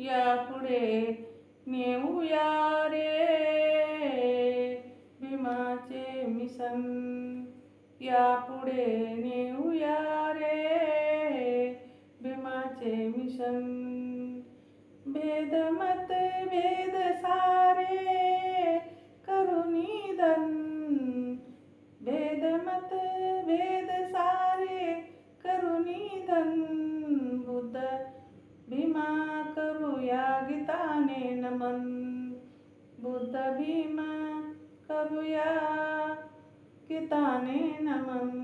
यापुढे नेऊया रे. भीमाचे मिशन. यापुढे नेऊया रे. भीमाचे मिशन. भेदमत भेद सारे. भीमा करूया किताने नमन.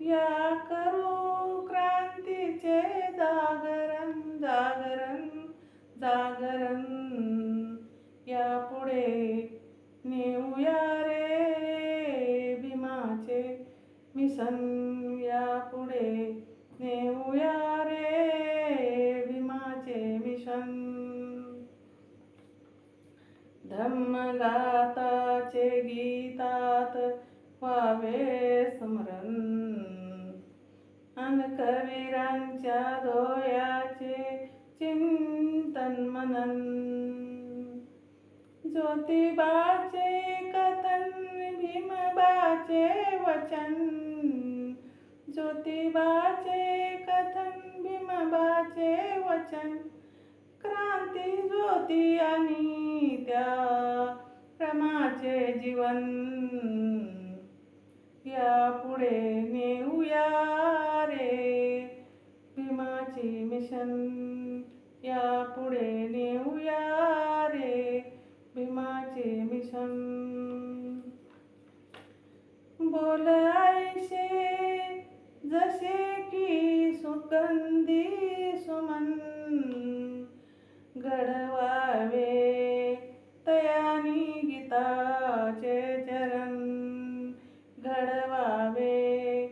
या करू क्रांतीचे जागरण जागरण जागरण. या पुढे नेऊया रे भीमाचे मिशन. या पुढे नेऊया रे भीमाचे मिशन. धम्मगाताचे गीतात व्हावे स्मरण. अन कवीरांच्या दोयाचे चिंतन मनन. ज्योतिबाचे कथन भीमबाचे वचन. ज्योतिबाचे कथन भीमबाचे वचन. क्रांती ज्योती आणि त्या क्रमाचे जीवन. या पुढे नेऊया रे भीमाची मिशन. या पुढे नेऊया रे भीमाचे मिशन. बोल आयशे जसे की सुगंधी घडवावे. तयानी गीताचे चरण घडवावे.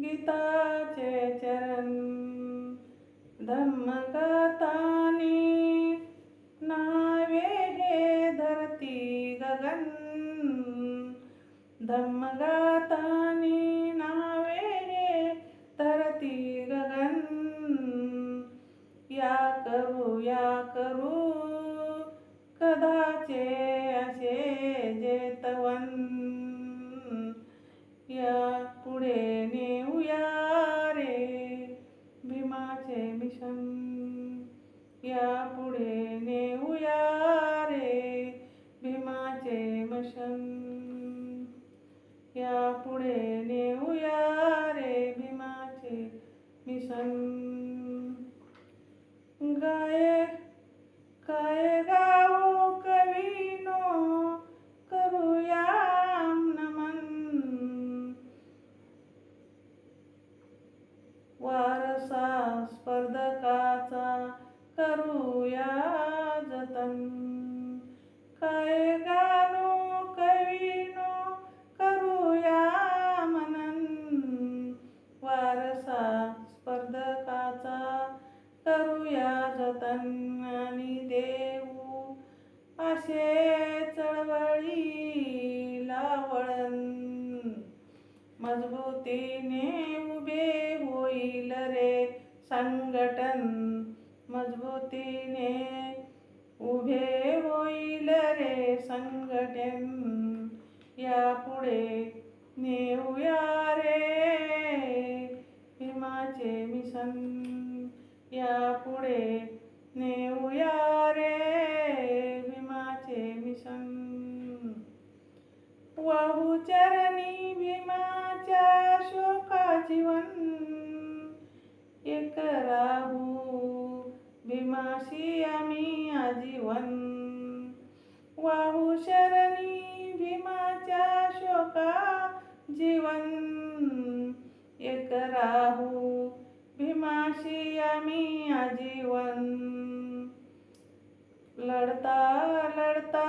गीताचे चरण धम्मगातानी नावे हे धरती गगन. धम्मगा पुढे नेऊया रे. भीमाचे मिशन. या पुढे करूया जतन. काय गानो कवीनो करूया मनन. वारसा स्पर्धकाचा करूया जतन. आणि देऊ असे चळवळीला वळण. मजबूतीने उभे होईल रे संघटन. मजबूतीने उभे होईल रे संघटन. या पुढे नेऊया रे हिमाचे मिशन. या पुढे नेऊया रे भीमाचे मिशन. वाहू चरणी भीमाच्या शोका जीवन भीमाशी आम्ही आजीवन. वाहू शरणी भीमाच्या शोका जीवन. एक राहू भीमाशी आम्ही आजीवन. लढता लढता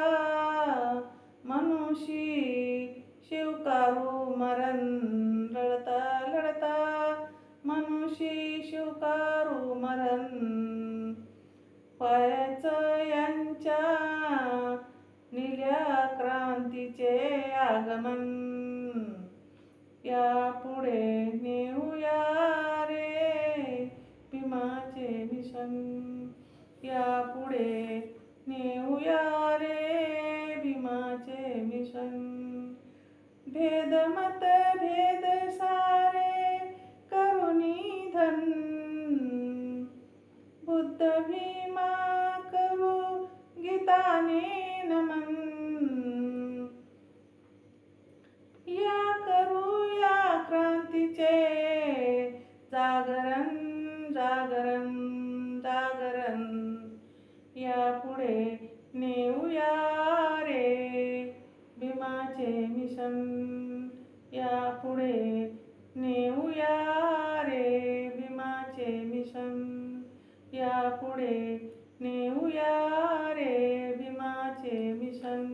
मनुषी शिवकारू मरण. लढता लढता मनुषी शिवकारू मरण. फळच यांच्या निल्या क्रांतीचे आगमन. या पुढे नेऊया रे भीमाचे मिशन. या पुढे नेऊया रे भीमाचे मिशन. भेदमत भेद सारे करुणी धन. बुद्ध भी क्रांतीचे. जागरण जागरण जागरण. यापुढे नेऊया रे. भीमाचे मिशन. यापुढे नेऊया रे. भीमाचे मिशन. यापुढे नेऊया रे. भीमाचे मिशन.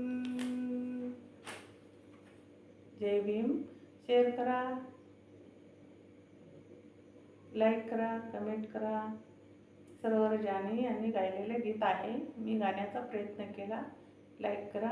जय भीम. शेअर करा. लाईक करा कमेंट करा. सरोवर जानी यांनी गायलेले गीत आहे. मी गाण्याचा प्रयत्न केला. लाईक करा.